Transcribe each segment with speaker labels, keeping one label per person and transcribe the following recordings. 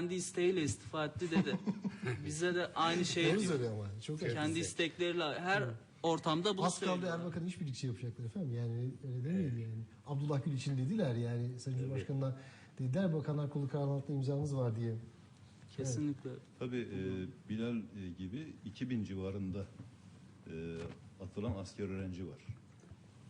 Speaker 1: kendi isteğiyle istifa etti dedi. Bize de aynı şeyi
Speaker 2: Doğru
Speaker 1: diyor.
Speaker 2: söylüyor ama. Çok
Speaker 1: Kendi istekleriyle her ortamda bunu
Speaker 2: Az kaldı
Speaker 1: söylüyor.
Speaker 2: Erbakan'ın işbirlikçi yapacaklar efendim. Yani öyle demeyin yani. Abdullah Gül için dediler yani. Sayın Cumhurbaşkanı'na dediler Bakanlar Kolu kararı altında imzanız var diye.
Speaker 1: Kesinlikle.
Speaker 3: Tabii e, Bilal e, gibi 2000 civarında e, atılan asker öğrenci var.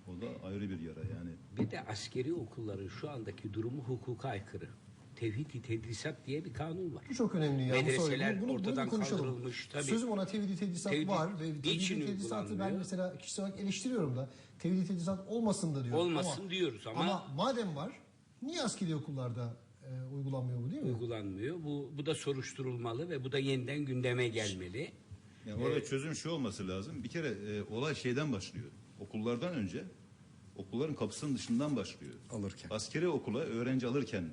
Speaker 3: O da ayrı bir yara yani.
Speaker 4: Bir de askeri okulların şu andaki durumu hukuka aykırı. Tevhid-i tedrisat diye bir kanun var.
Speaker 2: Bu çok önemli ya. Bu
Speaker 4: Medreseler
Speaker 2: soru. Bunu, bunu, bunu
Speaker 4: ortadan
Speaker 2: bir konuşalım.
Speaker 4: kaldırılmış, tabii.
Speaker 2: Sözüm ona tevhid tedrisat
Speaker 4: Tevhid-
Speaker 2: var. Ve
Speaker 4: Niçin
Speaker 2: tevhid tedrisatı ben mesela kişisel olarak eleştiriyorum da. Tevhid tedrisat olmasın da diyorum.
Speaker 4: Olmasın diyoruz ama-
Speaker 2: madem var niye askeri okullarda e, uygulanmıyor bu değil mi?
Speaker 4: Uygulanmıyor. Bu, bu da soruşturulmalı ve bu da yeniden gündeme gelmeli.
Speaker 3: Yani orada çözüm şu olması lazım. Bir kere e, olay şeyden başlıyor. Okullardan önce okulların kapısının dışından başlıyor.
Speaker 5: Alırken.
Speaker 3: Askeri okula öğrenci alırken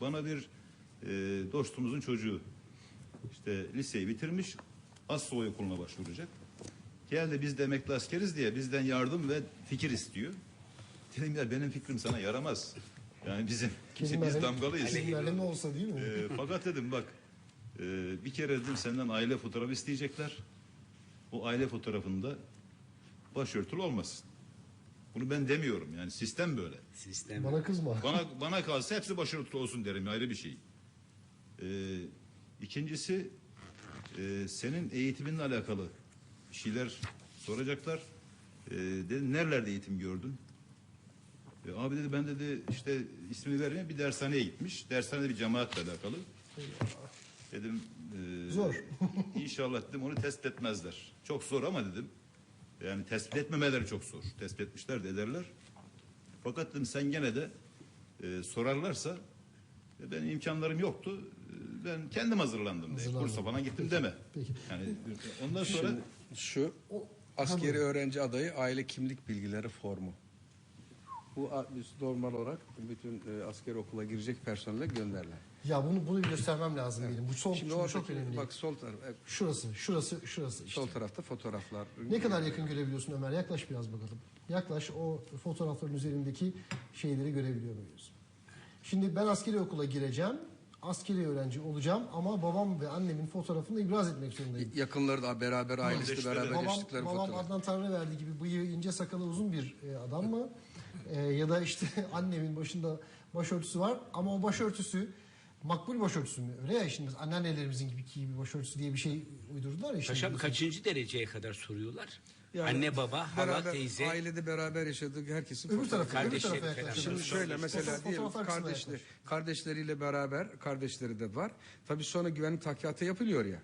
Speaker 3: bana bir e, dostumuzun çocuğu işte liseyi bitirmiş Assoy okuluna başvuracak. Geldi biz de emekli askeriz diye bizden yardım ve fikir istiyor. Dedim ya benim fikrim sana yaramaz. Yani bizim biz
Speaker 2: Kelimlerle-
Speaker 3: damgalıyız.
Speaker 2: kelimlerle ne olsa değil mi?
Speaker 3: E, fakat dedim bak e, bir kere dedim senden aile fotoğrafı isteyecekler. O aile fotoğrafında başörtülü olmasın. Bunu ben demiyorum yani sistem böyle.
Speaker 4: Sistem.
Speaker 2: Bana kızma.
Speaker 3: Bana bana kalsa hepsi başörtülü olsun derim ayrı bir şey. Ee, ikincisi e, senin eğitiminle alakalı bir şeyler soracaklar. Ee, dedim nerelerde eğitim gördün? E, abi dedi ben dedi işte ismini vermeyeyim bir dershaneye gitmiş. Dershanede bir cemaatle alakalı. Dedim e,
Speaker 2: Zor.
Speaker 3: inşallah dedim onu tespit etmezler. Çok zor ama dedim. Yani tespit etmemeleri çok zor. Tespit etmişler de ederler. Fakat dedim sen gene de e, sorarlarsa e, benim imkanlarım yoktu. E, ben kendim hazırlandım.
Speaker 2: Hazırlandım.
Speaker 3: Kursa falan gittim deme.
Speaker 2: Peki.
Speaker 3: Yani ondan sonra
Speaker 5: Şimdi şu askeri öğrenci adayı aile kimlik bilgileri formu. Bu biz normal olarak bütün e, askeri okula girecek personele gönderilen.
Speaker 2: Ya bunu bunu bir göstermem lazım benim. Bu son
Speaker 5: Şimdi
Speaker 2: çok önemli.
Speaker 5: bak sol taraf e,
Speaker 2: Şurası, şurası, şurası işte.
Speaker 5: sol tarafta fotoğraflar.
Speaker 2: Ne kadar yakın görebiliyorsun Ömer? Yaklaş biraz bakalım. Yaklaş o fotoğrafların üzerindeki şeyleri görebiliyor muyuz? Şimdi ben askeri okula gireceğim. Askeri öğrenci olacağım ama babam ve annemin fotoğrafını ibraz etmek zorundayım.
Speaker 5: Yakınları da beraber ailesi de beraber
Speaker 2: babam,
Speaker 5: geçtikleri
Speaker 2: babam
Speaker 5: fotoğraf.
Speaker 2: Adnan Tanrıverdi gibi bıyığı ince sakalı uzun bir e, adam mı? E, ya da işte annemin başında başörtüsü var ama o başörtüsü makbul başörtüsü mü? Öyle ya şimdi anneannelerimizin gibi ki bir başörtüsü diye bir şey uydurdular ya. şimdi.
Speaker 4: Paşam kaçıncı dereceye kadar soruyorlar?
Speaker 5: Yani
Speaker 4: Anne baba, hala
Speaker 5: beraber,
Speaker 4: teyze.
Speaker 5: Ailede beraber yaşadık herkesin
Speaker 2: Öbür
Speaker 5: fotoğrafı.
Speaker 2: tarafa, öbür tarafa.
Speaker 5: Şimdi şöyle mesela diyelim
Speaker 2: yaklaş.
Speaker 5: kardeşleriyle beraber kardeşleri de var. Tabii sonra güvenlik tahkikatı yapılıyor ya.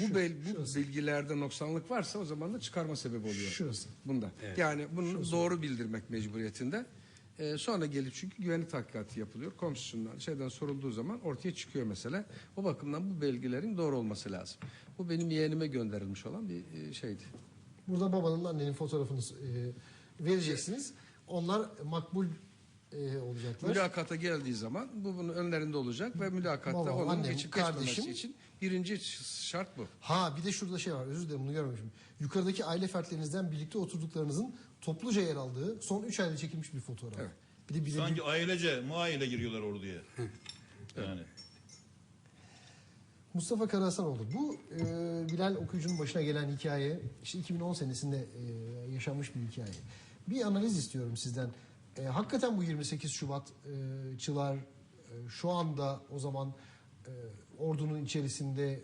Speaker 5: Bu bel, bu bilgilerde noksanlık varsa o zaman da çıkarma sebebi oluyor.
Speaker 2: Şurası.
Speaker 5: Bunda. Yani bunu doğru bildirmek mecburiyetinde. Ee, sonra gelip çünkü güvenlik tahkikatı yapılıyor. Komisyondan şeyden sorulduğu zaman ortaya çıkıyor mesele. O bakımdan bu belgelerin doğru olması lazım. Bu benim yeğenime gönderilmiş olan bir e, şeydi.
Speaker 2: Burada babanın annenin fotoğrafını e, vereceksiniz. Onlar makbul e, olacaklar.
Speaker 5: Mülakata geldiği zaman bu bunun önlerinde olacak ve mülakatta
Speaker 2: Babam,
Speaker 5: onun
Speaker 2: annem,
Speaker 5: geçip
Speaker 2: kardeşim.
Speaker 5: geçmemesi için birinci şart bu.
Speaker 2: Ha bir de şurada şey var özür dilerim bunu görmemişim. Yukarıdaki aile fertlerinizden birlikte oturduklarınızın topluca yer aldığı son 3 ayda çekilmiş bir fotoğraf.
Speaker 5: Evet.
Speaker 2: Bir de bir
Speaker 3: sanki ailece muayile giriyorlar orduya. Yani
Speaker 2: Mustafa Karahasanoğlu. Bu e, Bilal okuyucunun başına gelen hikaye işte 2010 senesinde e, yaşanmış bir hikaye. Bir analiz istiyorum sizden. E, hakikaten bu 28 Şubat e, çılar e, şu anda o zaman e, ordunun içerisinde e,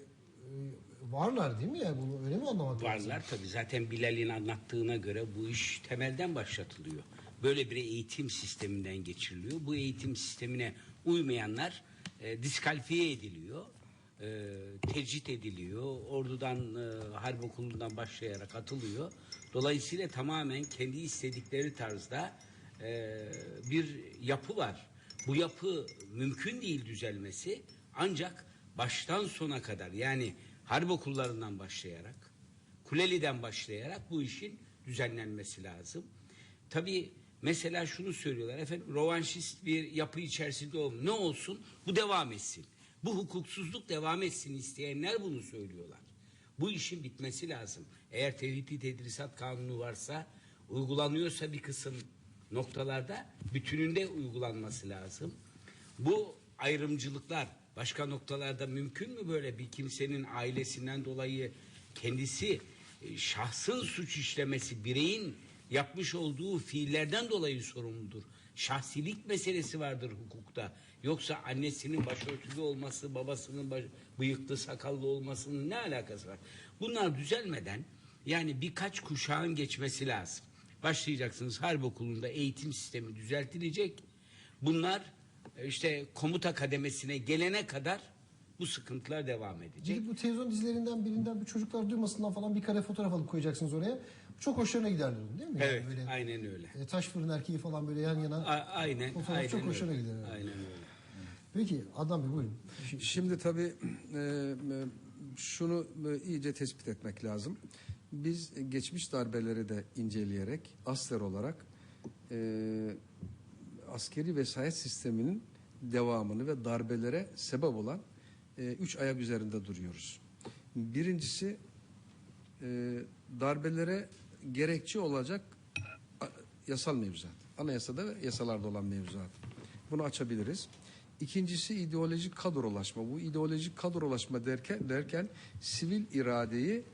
Speaker 2: varlar değil mi? Yani bunu öyle mi anlamak lazım?
Speaker 4: Varlar tabii zaten Bilal'in anlattığına göre bu iş temelden başlatılıyor. Böyle bir eğitim sisteminden geçiriliyor. Bu eğitim sistemine uymayanlar e, diskalifiye ediliyor. E, tecrit ediliyor. Ordudan, e, harp okulundan başlayarak atılıyor. Dolayısıyla tamamen kendi istedikleri tarzda e, bir yapı var. Bu yapı mümkün değil düzelmesi ancak baştan sona kadar yani harp okullarından başlayarak Kuleli'den başlayarak bu işin düzenlenmesi lazım. Tabii mesela şunu söylüyorlar efendim rovanşist bir yapı içerisinde ol ne olsun bu devam etsin. Bu hukuksuzluk devam etsin isteyenler bunu söylüyorlar. Bu işin bitmesi lazım. Eğer tevhidi tedrisat kanunu varsa uygulanıyorsa bir kısım noktalarda bütününde uygulanması lazım. Bu ayrımcılıklar Başka noktalarda mümkün mü böyle bir kimsenin ailesinden dolayı kendisi e, şahsın suç işlemesi, bireyin yapmış olduğu fiillerden dolayı sorumludur. Şahsilik meselesi vardır hukukta. Yoksa annesinin başörtülü olması, babasının baş, bıyıklı sakallı olmasının ne alakası var? Bunlar düzelmeden yani birkaç kuşağın geçmesi lazım. Başlayacaksınız harp okulunda eğitim sistemi düzeltilecek. Bunlar işte komuta kademesine gelene kadar bu sıkıntılar devam edecek.
Speaker 2: Gidip bu televizyon dizilerinden birinden bir çocuklar duymasından falan bir kare fotoğraf alıp koyacaksınız oraya. Çok hoşlarına giderler onun, değil mi? Yani
Speaker 4: Evet,
Speaker 2: böyle,
Speaker 4: aynen öyle.
Speaker 2: e, taş fırın erkeği falan böyle yan yana.
Speaker 4: A- aynen,
Speaker 2: Fotoğraf
Speaker 4: aynen
Speaker 2: çok hoşuna
Speaker 4: öyle.
Speaker 2: gider. yani.
Speaker 4: Aynen öyle.
Speaker 2: Peki Adnan Bey buyurun.
Speaker 5: Şimdi tabii e, e, şunu e, iyice tespit etmek lazım. Biz geçmiş darbeleri de inceleyerek asler olarak e, askeri vesayet sisteminin devamını ve darbelere sebep olan e, üç ayak üzerinde duruyoruz. Birincisi e, darbelere gerekçe olacak yasal mevzuat. Anayasada ve yasalarda olan mevzuat. Bunu açabiliriz. İkincisi ideolojik kadrolaşma. Bu ideolojik kadrolaşma derken derken sivil iradeyi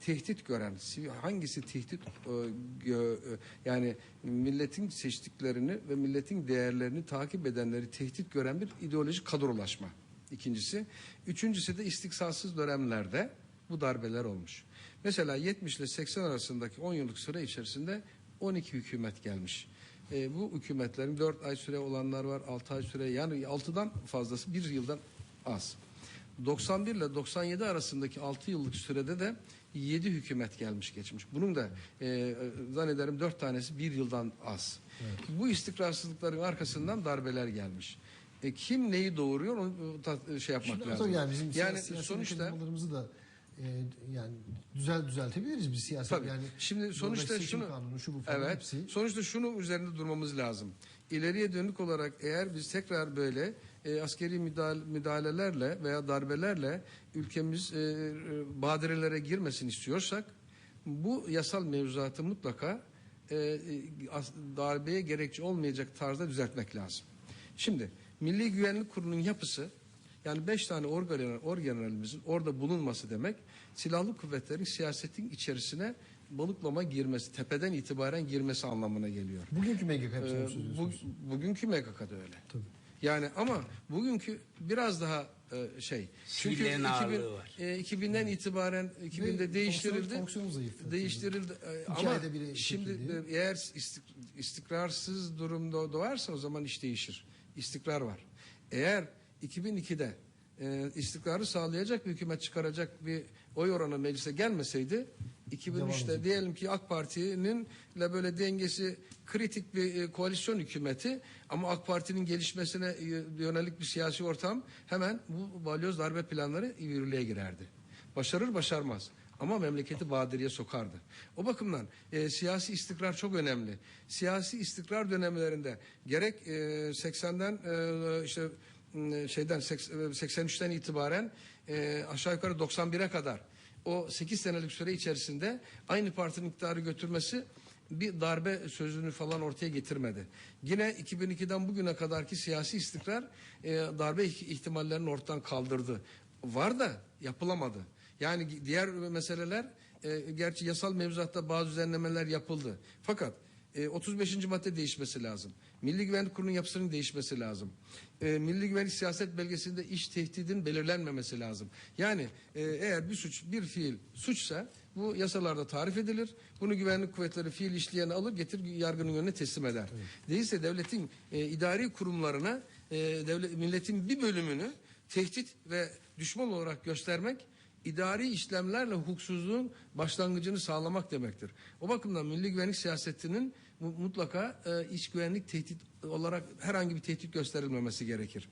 Speaker 5: tehdit gören, hangisi tehdit e, e, yani milletin seçtiklerini ve milletin değerlerini takip edenleri tehdit gören bir ideolojik kadrolaşma. İkincisi. Üçüncüsü de istiksasız dönemlerde bu darbeler olmuş. Mesela 70 ile 80 arasındaki 10 yıllık süre içerisinde 12 hükümet gelmiş. E, bu hükümetlerin 4 ay süre olanlar var, 6 ay süre yani 6'dan fazlası 1 yıldan az. 91 ile 97 arasındaki 6 yıllık sürede de 7 hükümet gelmiş geçmiş. Bunun da e, e, zannederim 4 tanesi 1 yıldan az. Bu istikrarsızlıkların arkasından darbeler gelmiş. E, kim neyi doğuruyor onu e, ta- şey yapmak
Speaker 2: Şimdi
Speaker 5: lazım.
Speaker 2: yani bizim
Speaker 5: yani sonuçta
Speaker 2: da e, yani düzel düzeltebiliriz biz siyasi
Speaker 5: Tabii.
Speaker 2: yani.
Speaker 5: Şimdi sonuçta şunu
Speaker 2: kanunu, şu bu falan
Speaker 5: evet.
Speaker 2: hepsi.
Speaker 5: Sonuçta şunu üzerinde durmamız lazım. İleriye dönük olarak eğer biz tekrar böyle e, askeri müdahale, müdahalelerle veya darbelerle ülkemiz e, e, badirelere girmesin istiyorsak bu yasal mevzuatı mutlaka e, e, darbeye gerekçe olmayacak tarzda düzeltmek lazım. Şimdi Milli Güvenlik Kurulu'nun yapısı yani beş tane orgeneral, orgeneralımızın orada bulunması demek silahlı kuvvetlerin siyasetin içerisine balıklama girmesi, tepeden itibaren girmesi anlamına geliyor.
Speaker 2: Bugünkü MGK
Speaker 5: Ee, bu, bugünkü MGK'da öyle.
Speaker 2: Tabii.
Speaker 5: Yani ama bugünkü biraz daha e, şey. Çünkü
Speaker 4: Sivillerin
Speaker 5: 2000,
Speaker 4: ağırlığı var.
Speaker 5: e, 2000'den itibaren 2000'de
Speaker 2: fonksiyon-
Speaker 5: değiştirildi. Değiştirildi. E, ama şimdi e, eğer istik- istikrarsız durumda doğarsa o zaman iş değişir. İstikrar var. Eğer 2002'de e, istikrarı sağlayacak bir hükümet çıkaracak bir oy oranı meclise gelmeseydi 2003'te diyelim ki AK Parti'nin ile böyle dengesi kritik bir e, koalisyon hükümeti ama AK Parti'nin gelişmesine e, yönelik bir siyasi ortam hemen bu balyoz darbe planları yürürlüğe girerdi. Başarır başarmaz. Ama memleketi badiriye sokardı. O bakımdan e, siyasi istikrar çok önemli. Siyasi istikrar dönemlerinde gerek e, 80'den e, işte e, şeyden 83'ten itibaren e, aşağı yukarı 91'e kadar o 8 senelik süre içerisinde aynı partinin iktidarı götürmesi bir darbe sözünü falan ortaya getirmedi. Yine 2002'den bugüne kadarki siyasi istikrar e, darbe ih- ihtimallerini ortadan kaldırdı. Var da yapılamadı. Yani diğer meseleler e, gerçi yasal mevzuatta bazı düzenlemeler yapıldı. Fakat e, 35. madde değişmesi lazım. Milli Güvenlik Kurulu'nun yapısının değişmesi lazım. E, Milli Güvenlik Siyaset Belgesi'nde iş tehdidin belirlenmemesi lazım. Yani e, eğer bir suç, bir fiil suçsa bu yasalarda tarif edilir. Bunu güvenlik kuvvetleri fiil işleyeni alır getir yargının önüne teslim eder. Değilse devletin e, idari kurumlarına e, devlet, milletin bir bölümünü tehdit ve düşman olarak göstermek idari işlemlerle hukuksuzluğun başlangıcını sağlamak demektir. O bakımdan milli güvenlik siyasetinin mu- mutlaka e, iç güvenlik tehdit olarak herhangi bir tehdit gösterilmemesi gerekir.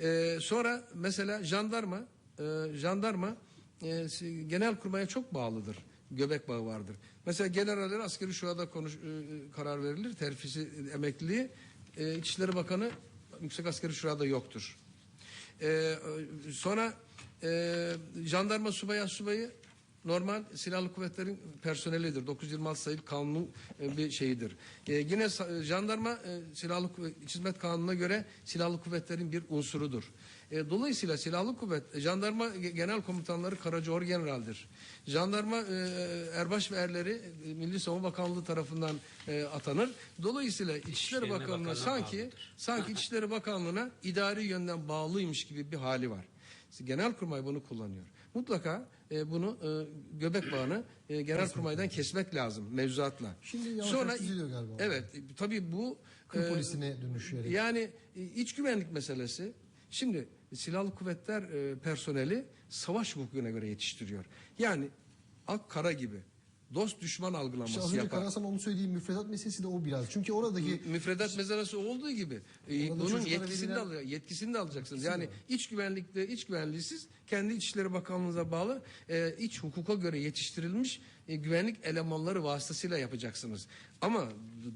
Speaker 5: E, sonra mesela jandarma, e, jandarma e, genel kurmaya çok bağlıdır. Göbek bağı vardır. Mesela generaller askeri şurada konuş, e, karar verilir. Terfisi, e, emekliliği. E, İçişleri Bakanı Yüksek Askeri Şurada yoktur. Ee, sonra e, jandarma subayı subayı normal silahlı kuvvetlerin personelidir. 926 sayılı kanunun e, bir şeyidir. E, yine jandarma e, silahlı hizmet kanununa göre silahlı kuvvetlerin bir unsurudur. E, dolayısıyla silahlı kuvvet, e, jandarma ge- genel komutanları Karaca Orgeneral'dir. Jandarma e, erbaş ve erleri e, Milli Savunma Bakanlığı tarafından e, atanır. Dolayısıyla İçişleri Bakanlığı'na sanki sanki İçişleri Bakanlığı'na idari yönden bağlıymış gibi bir hali var. Genelkurmay bunu kullanıyor. Mutlaka e, bunu e, göbek bağını e, Genelkurmay'dan kesmek lazım mevzuatla.
Speaker 2: Şimdi yavaş düzeliyor galiba.
Speaker 5: Evet, e, tabii bu
Speaker 2: Kır
Speaker 5: e,
Speaker 2: polisine dönüşüyor.
Speaker 5: yani e, iç güvenlik meselesi. Şimdi silahlı kuvvetler e, personeli savaş hukukuna göre yetiştiriyor. Yani ak kara gibi dost düşman algılaması
Speaker 2: İşte az önce
Speaker 5: yapar.
Speaker 2: Karasan onu söylediği müfredat meselesi de o biraz. Çünkü oradaki
Speaker 5: Müfredat meselesi olduğu gibi e,
Speaker 2: çocuklara
Speaker 5: yetkisini de,
Speaker 2: verilen-
Speaker 5: al- yetkisini de alacaksınız. Yani iç güvenlikte iç güvenliğisiz kendi İçişleri Bakanlığı'na bağlı e, iç hukuka göre yetiştirilmiş e, güvenlik elemanları vasıtasıyla yapacaksınız. Ama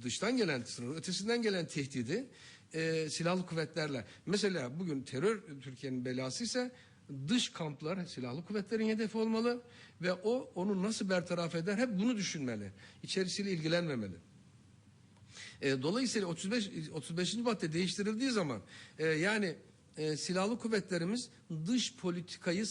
Speaker 5: dıştan gelen sınır ötesinden gelen tehdidi e, silahlı kuvvetlerle mesela bugün terör Türkiye'nin belası ise dış kamplar silahlı kuvvetlerin hedefi olmalı ve o onu nasıl bertaraf eder hep bunu düşünmeli. İçerisiyle ilgilenmemeli. E, dolayısıyla 35 35. madde değiştirildiği zaman e, yani e, silahlı kuvvetlerimiz dış politikayı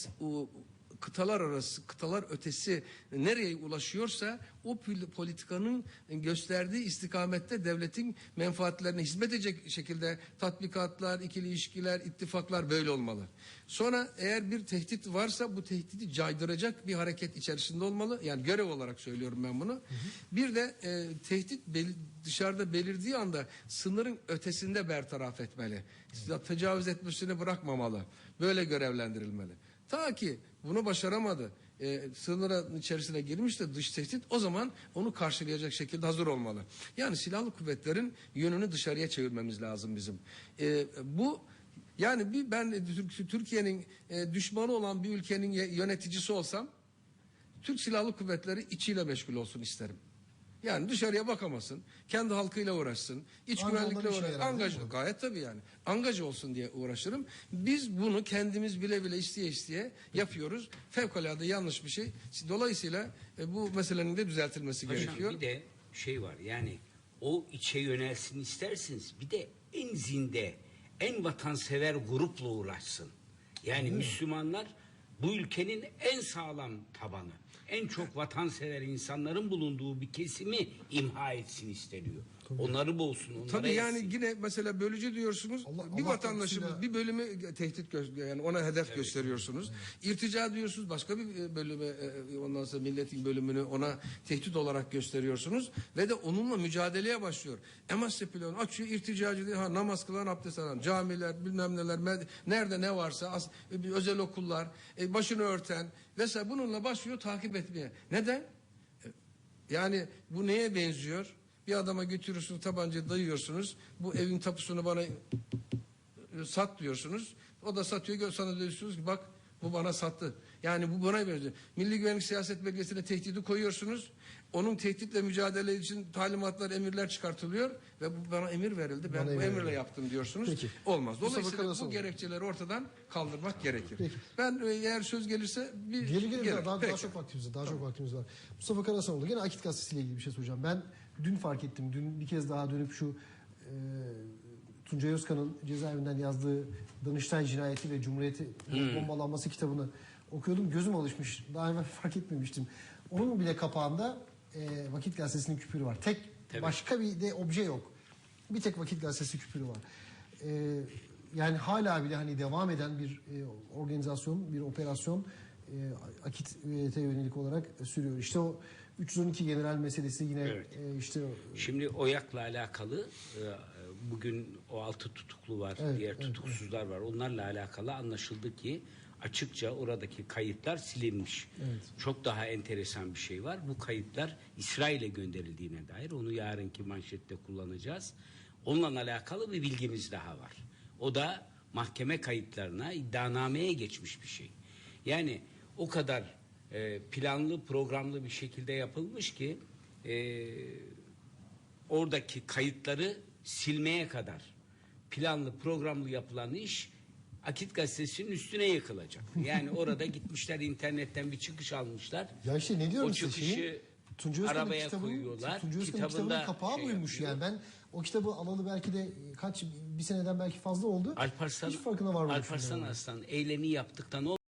Speaker 5: kıtalar arası, kıtalar ötesi nereye ulaşıyorsa o pol- politikanın gösterdiği istikamette devletin menfaatlerine hizmet edecek şekilde tatbikatlar, ikili ilişkiler, ittifaklar böyle olmalı. Sonra eğer bir tehdit varsa bu tehdidi caydıracak bir hareket içerisinde olmalı. Yani görev olarak söylüyorum ben bunu. Bir de e, tehdit bel- dışarıda belirdiği anda sınırın ötesinde bertaraf etmeli. Tecavüz etmesini bırakmamalı. Böyle görevlendirilmeli. Ta ki bunu başaramadı. E, sınırın içerisine girmiş de dış tehdit o zaman onu karşılayacak şekilde hazır olmalı. Yani silahlı kuvvetlerin yönünü dışarıya çevirmemiz lazım bizim. E, bu yani bir ben Tür- Türkiye'nin e, düşmanı olan bir ülkenin yöneticisi olsam Türk Silahlı Kuvvetleri içiyle meşgul olsun isterim. Yani dışarıya bakamasın, kendi halkıyla uğraşsın, iç
Speaker 2: Anca
Speaker 5: güvenlikle
Speaker 2: işine
Speaker 5: uğraşsın,
Speaker 2: yarar, değil
Speaker 5: angaj,
Speaker 2: mi?
Speaker 5: gayet tabii yani. Angaj olsun diye uğraşırım. Biz bunu kendimiz bile bile isteye isteye yapıyoruz. Fevkalade yanlış bir şey. Dolayısıyla e, bu meselenin de düzeltilmesi
Speaker 4: Paşam,
Speaker 5: gerekiyor.
Speaker 4: bir de şey var yani o içe yönelsin istersiniz bir de en zinde en vatansever grupla uğraşsın. Yani Müslümanlar bu ülkenin en sağlam tabanı. En çok vatansever insanların bulunduğu bir kesimi imha etsin isteniyor. Onları boğsun, onlara
Speaker 5: Tabii yani
Speaker 4: etsin.
Speaker 5: yine mesela bölücü diyorsunuz.
Speaker 2: Allah-
Speaker 5: bir
Speaker 2: Allah
Speaker 5: vatandaşımız
Speaker 2: korkusuyla-
Speaker 5: bir bölümü tehdit gö- yani ona hedef gösteriyorsunuz. İrtica diyorsunuz başka bir e, bölüme e, ondan sonra milletin bölümünü ona tehdit olarak gösteriyorsunuz ve de onunla mücadeleye başlıyor. Emasya planı açıyor irticacı diye ha namaz kılan abdest alan camiler bilmem neler med- nerede ne varsa as- e, özel okullar e, başını örten vesaire bununla başlıyor takip etmeye. Neden? Yani bu neye benziyor? Bir adama götürüyorsunuz tabancayı dayıyorsunuz. Bu evin tapusunu bana e, sat diyorsunuz. O da satıyor. Sana diyorsunuz ki bak bu bana sattı. Yani bu buna benziyor. Milli Güvenlik Siyaset Belgesi'ne tehdidi koyuyorsunuz. Onun tehditle mücadele için talimatlar, emirler çıkartılıyor ve bu bana emir verildi. Ben
Speaker 2: Bana
Speaker 5: bu
Speaker 2: emir
Speaker 5: emirle
Speaker 2: verildi.
Speaker 5: yaptım diyorsunuz.
Speaker 2: Peki.
Speaker 5: Olmaz. Dolayısıyla
Speaker 2: Karasoğlu.
Speaker 5: bu gerekçeleri ortadan kaldırmak gerekir.
Speaker 2: Peki.
Speaker 5: Ben e, eğer söz gelirse bir
Speaker 2: Gelir gelir
Speaker 5: gelir.
Speaker 2: daha, daha çok vaktimiz var. Daha çok vaktimiz var. Mustafa Karasanoğlu gene Akit Gazetesi ile ilgili bir şey soracağım. Ben dün fark ettim. Dün bir kez daha dönüp şu e, Tuncay Özkan'ın cezaevinden yazdığı Danıştay Cinayeti ve Cumhuriyeti bombalanması kitabını okuyordum. Gözüm alışmış. Daha evvel fark etmemiştim. Onun bile kapağında e, Vakit Gazetesi'nin küpürü var. Tek
Speaker 4: Tabii.
Speaker 2: başka bir de obje yok. Bir tek Vakit Gazetesi küpürü var. E, yani hala bile hani devam eden bir e, organizasyon, bir operasyon e, Akit'e yönelik olarak sürüyor. İşte o 312 general meselesi yine
Speaker 4: Evet.
Speaker 2: e, işte
Speaker 4: Şimdi OYAK'la alakalı e, bugün o altı tutuklu var,
Speaker 2: Evet,
Speaker 4: diğer
Speaker 2: evet,
Speaker 4: tutuksuzlar var. Onlarla alakalı anlaşıldı ki açıkça oradaki kayıtlar silinmiş. Çok daha enteresan bir şey var. Bu kayıtlar İsrail'e gönderildiğine dair onu yarınki manşette kullanacağız. Onunla alakalı bir bilgimiz daha var. O da mahkeme kayıtlarına iddianameye geçmiş bir şey. Yani o kadar e, planlı programlı bir şekilde yapılmış ki e, oradaki kayıtları silmeye kadar planlı programlı yapılan iş Akit Gazetesi'nin üstüne yıkılacak. Yani orada gitmişler internetten bir çıkış almışlar.
Speaker 2: Ya işte ne diyorum
Speaker 4: o
Speaker 2: size
Speaker 4: çıkışı
Speaker 2: şeyin Tuncay Özkan'ın
Speaker 4: arabaya
Speaker 2: kitabının,
Speaker 4: koyuyorlar.
Speaker 2: Tuncay Özkan'ın
Speaker 4: Kitabında
Speaker 2: kitabının kapağı
Speaker 4: şey
Speaker 2: buymuş
Speaker 4: yapıyor.
Speaker 2: yani. Ben O kitabı alalı belki de kaç bir seneden belki fazla oldu.
Speaker 4: Alparslan,
Speaker 2: Hiç farkına varmadım.
Speaker 4: Alparslan Aslan eylemi yaptıktan